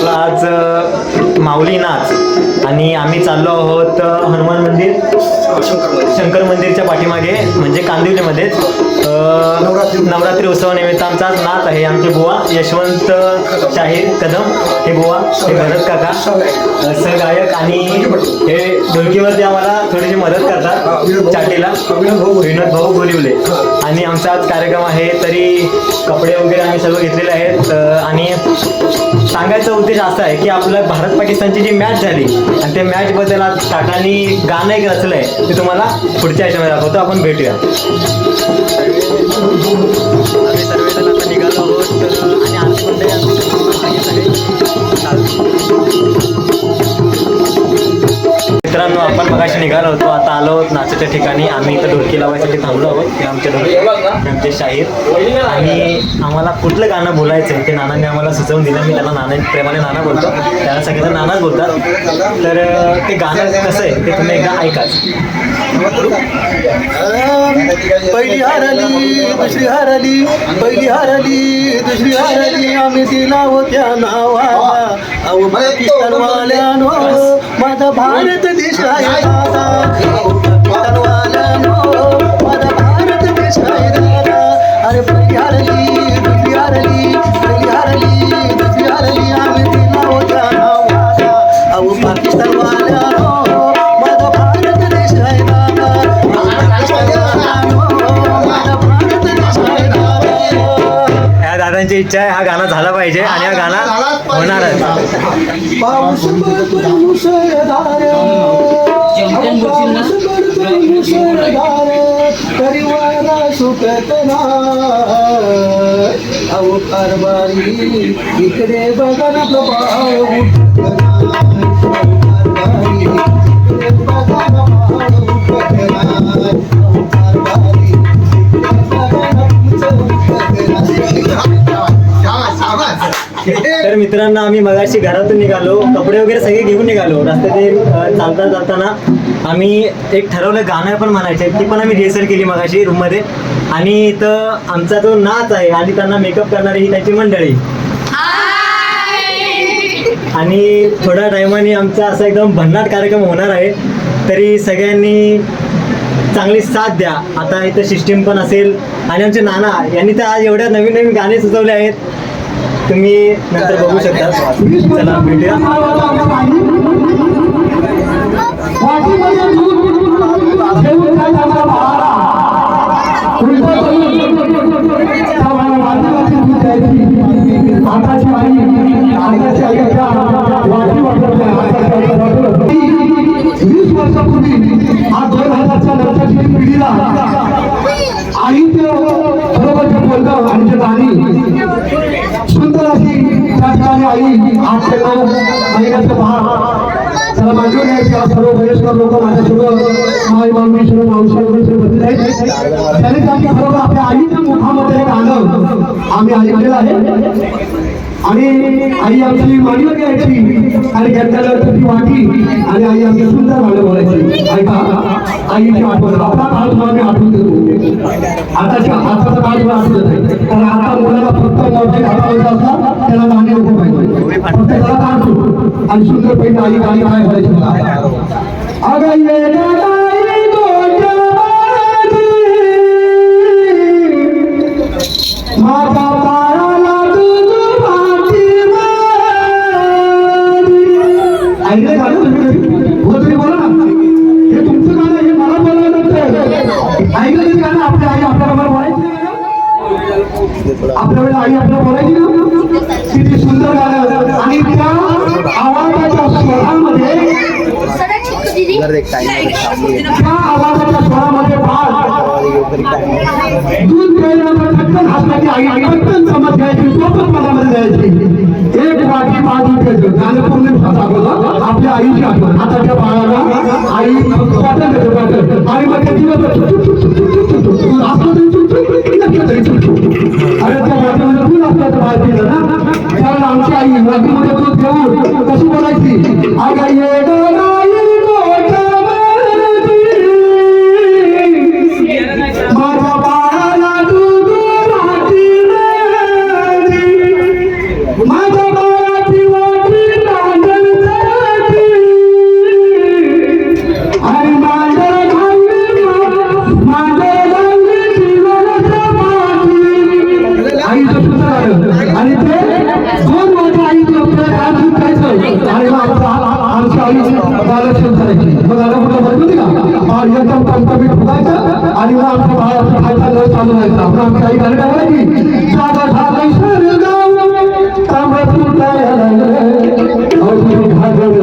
आपला आज माऊली नाच. आणि आम्ही चाललो आहोत हनुमान मंदिर. शंकर मंदिरच्या पाठीमागे म्हणजे कांदिवलीमध्येच अ, नवरात्री. उत्सवानिमित्त आमचा आज नाच आहे. आमचे बुवा यशवंत शाहीर कदम हे बुवा हे भरत काका सहगायक आणि हे ढोलकीवरती आम्हाला थोडीशी मदत करतात चाटीला. विनोद भाऊ बोलिवले. आणि आमचा आज कार्यक्रम आहे तरी कपडे वगैरे आम्ही सर्व घेतलेले आहेत आणि सांगायचा उद्देश असा आहे की आपलं भारत पाकिस्तानची जी मॅच झाली आणि त्या मॅच बद्दल आज टाटानी गाणं एक रचलंय ते तुम्हाला पुढच्या याच्यामध्ये दाखवतो. आपण भेटूया. आम्ही सर्वजण आता निघालो आहोत आणि मित्रांनो आपण मगाशी निघालो होतो. आता आलो आहोत नाचाच्या ठिकाणी. आम्ही इथं ढोलकी लावायसाठी थांबलो आहोत. ते आमचे ढोलकी आमचे शाहीर. आणि आम्हाला कुठलं गाणं बोलायचं ते नानाने आम्हाला सुचवून दिलं. मी त्याला नाना प्रेमाने नाना बोलतो. त्याला सगळ्यांना नानाच बोलतात. तर ते गाणं कसं आहे? ते तुम्ही एकदा ऐकाच पहिली हरली दुसरी हरली पहिली हरली दुसरी हरली. आम्ही दिला होत्या नावाला. माझा भारत देश आहे माझा भारत देश आहे दादा. अरे पहिली आम्ही दिला अहो माझा भारत देश आहे दादा. माझा भारत देश आहे दादा. ह्या दादांची इच्छा आहे हा गाणं झाला पाहिजे आणि हा गाणं होणारच पाऊस पडतो मुसळधार पाऊस पडतो मुसळधार तरी वारा सुटत अहो इकडे बघा ना मगाशी घरातून निघालो कपडे वगैरे सगळे घेऊन निघालो. रस्त्याने चालता चालताना आम्ही एक ठरवलं गाणं पण म्हणायचे. ती पण आम्ही रिहर्सल केली मगाशी रूममध्ये आणि इथं आमचा जो नाच आहे आणि त्यांना मेकअप करणारी ही त्याची मंडळी. आणि थोड्या टायमाने आमचा असा एकदम भन्नाट कार्यक्रम होणार आहे. तरी सगळ्यांनी चांगली साथ द्या. आता इथं सिस्टीम पण असेल. आणि आमचे नाना यांनी तर आज एवढ्या नवीन नवीन गाणे सुचवले आहेत. तुम्ही नंतर बघू शकता. चला भेटूया. वीस वर्षापूर्वी आज दोन हजारच्या पिढीला आईचं बरोबर जे बोलतं आणि गाणी अशी त्या ठिकाणी आई आठ ते नऊ महिन्याचं बाळ त्याला मांडून आहे त्या सर्व वयस्कर लोक माझ्यासोबत माय मामी सर्व मावशी वगैरे सर्व बसले आहेत त्याने त्यांच्या बरोबर आपल्या आईच्या मुखामध्ये हे गाणं आम्ही ऐकलेलं आहे आणि आई आमची मांडीवर घ्यायची आणि घेतल्यानंतर ती वाटी आणि आई आमची सुंदर गाणं बोलायची ऐका आईची आठवण आपला काळ तुम्हाला मी आठवण देतो आताच्या आताचा काळ तुला आठवत नाही कारण आता मुलाला फक्त मोबाईल हातामध्ये असला त्याला गाणे नको पाहिजे फक्त त्याला काढतो आणि सुंदर पहिली आई गाणी काय बोलायची मला अगं ये गाई गोट्या माझा पायाला दूध भाटी ऐकलं गाणं तुम्ही हो तुम्ही बोला ना हे तुमचं गाणं हे मला बोलायला नंतर ऐकलं ते गाणं आपल्या आई आपल्याबरोबर बोलायची ना? आपल्या वेळेला आई आपल्याला बोलायची ना किती सुंदर गाणं आणि त्या आवाजाच्या स्वरामध्ये त्या आवाजाच्या स्वरामध्ये बाळ दूध प्यायल्यानंतर पटकन हाताची आई आई पटकन चमच घ्यायची तो पण मनामध्ये द्यायची एक वाटी पाच रुपयाचं गाणं पूर्ण दाखवलं आपल्या आईची आठवण हाताच्या बाळाला आई वाटण देते वाटण आणि मग ते दिलं तर चुक, चुक, चुक, चुक, चुक, चुक, चुक. असं तरी चुक, चुक, चुक, चुक, चुक, तरी चुक, चुक. अरे त्या वाटेमध्ये दूध असल्याचं बाळ दिलं ना त्यावेळेला आमची आई वाटीमध्ये दूध घेऊन कशी बोलायची आई आई करायची मग आता कुठं बघितली का बाळ एकदम टमटमीत फुगायचं आणि मग आमच्या बाळाचं खायचा लस चालू व्हायचा मग आमची आई गाणं गावायची जागा झालं सरगाव तांबडा फुटायला लागलं अहो, तुम्ही घाबरत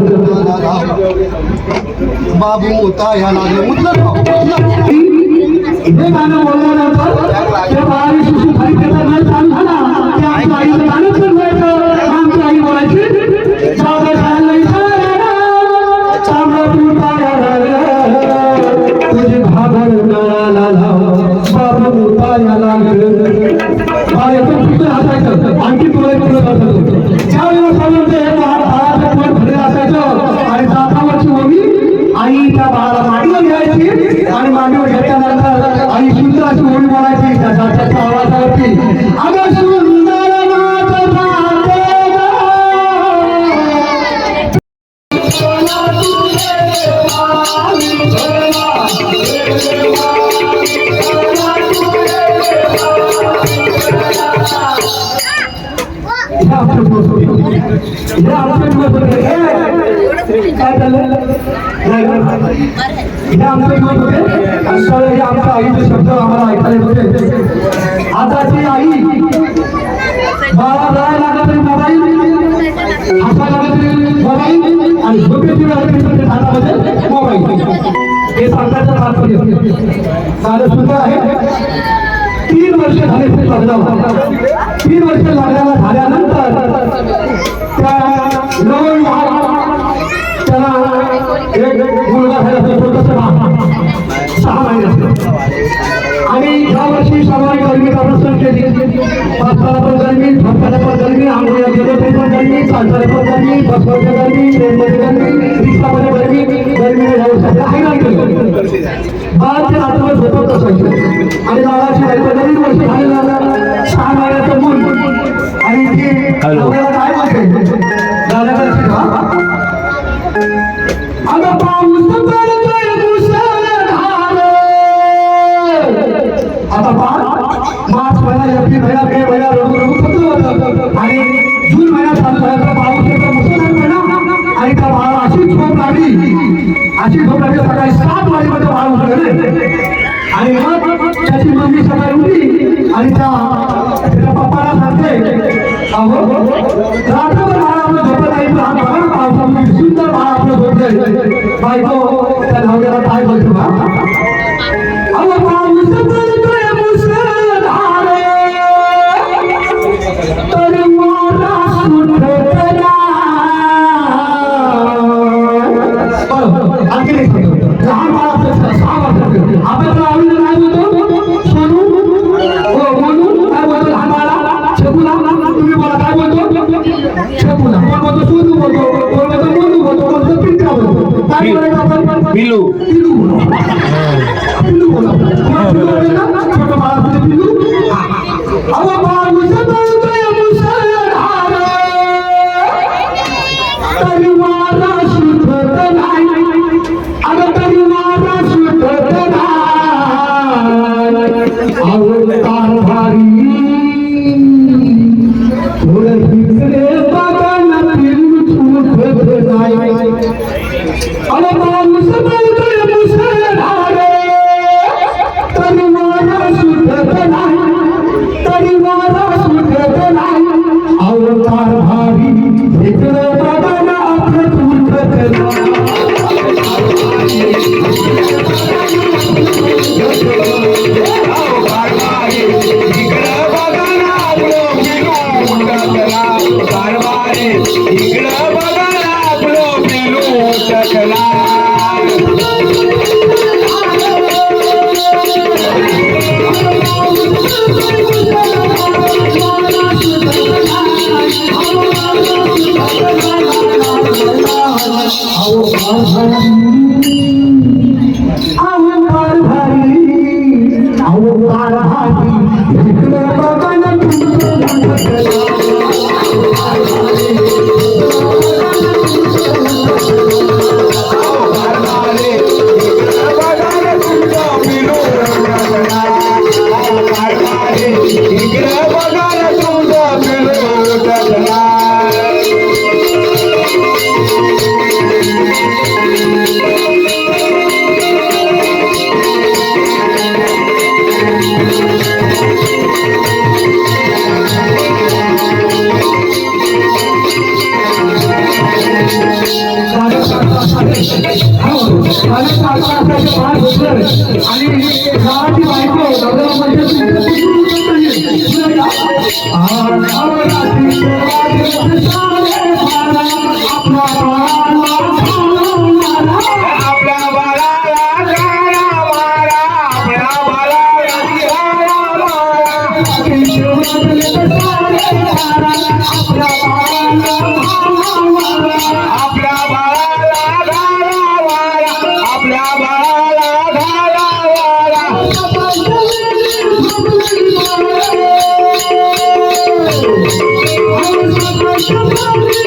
बाबू मोता ह्या लागले मुतलं मुतलं. हे गाणं बोलल्यानंतर त्या बाळाने शिशू खाली त्याचा नळ चालू झाला बाबू उताया लागलं." बाळ एकदम तिथं हसायचं, आणखी तुला एक पुढं बसायचं. ज्यावेळेला समजते हे बाळ बाळाचं पोट भरलेलं असायचं आणि दातावरची ओवी आई त्या बाळाला मांडीवर घ्यायची आणि मांडीवर घेतल्यानंतर आई सुंदर अशी ओळी बोलायची त्या दात्याच्या आवाजावरती अगं आताची आई बाळा रडायला लागला तरी मोबाईल हसायला लागला तरी मोबाईल आणि झोपेची वेळ आली तरी त्याच्या हातामध्ये मोबाईल हे सांगायचं तात्पर्य झालं सुद्धा आहे तीन वर्ष झाले ते लग्नाला आणि बाळाची बायको वर्ष झालेलं सहा महिन्याचं मूल आणि ती काय म्हणते पाऊस आता पाच मार्च महिना एप्रिल महिना मे महिना रडू रडू होतं आणि जून महिना चालू पाऊस येतो मुसळधार महिना आणि त्या बाळाला अशी झोप लागली. अशी झोप लागली सकाळी सात वाजेपर्यंत बाळ उठलं आणि मग त्याची मम्मी सकाळी उठली आणि त्या त्याच्या पप्पाला सांगते अहो रात्रभर बाळ आपलं झोपत आहे पण हा बघा ना पावसामध्ये सुंदर बाळ आपलं झोपलंय बायको Pilu. Pilu. Pilu. Pilu. अवतार Oh, I'm gonna make you.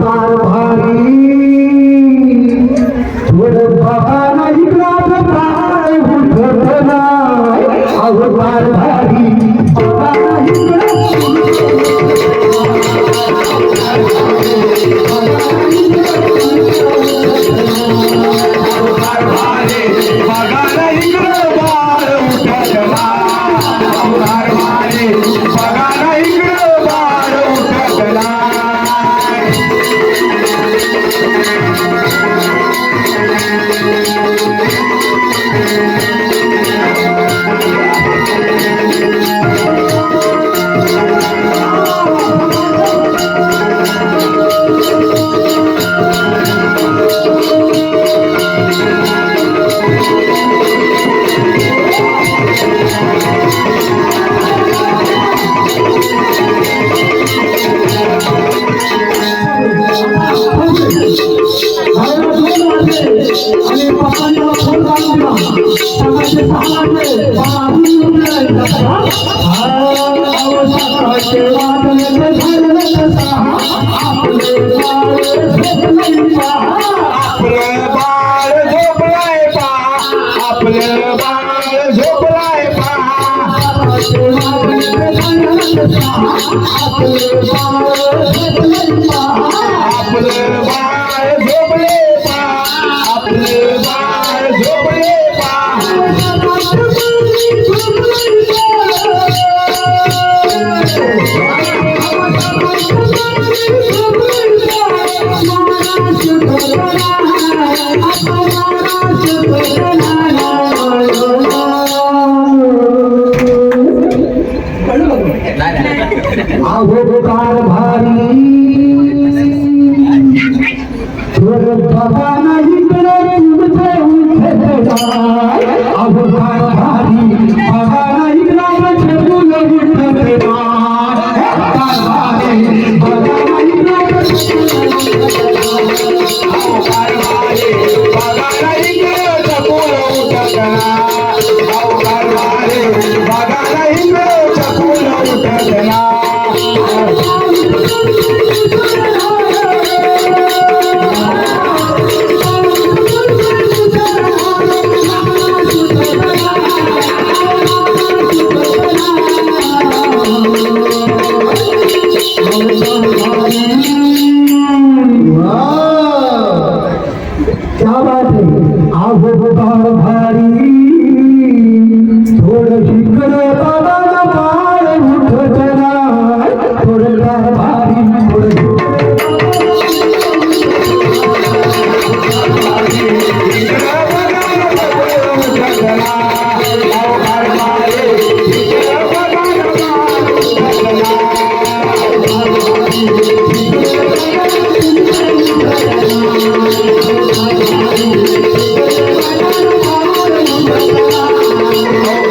भारी তোমার বাড়ি Bye. आपले बाळ Oh.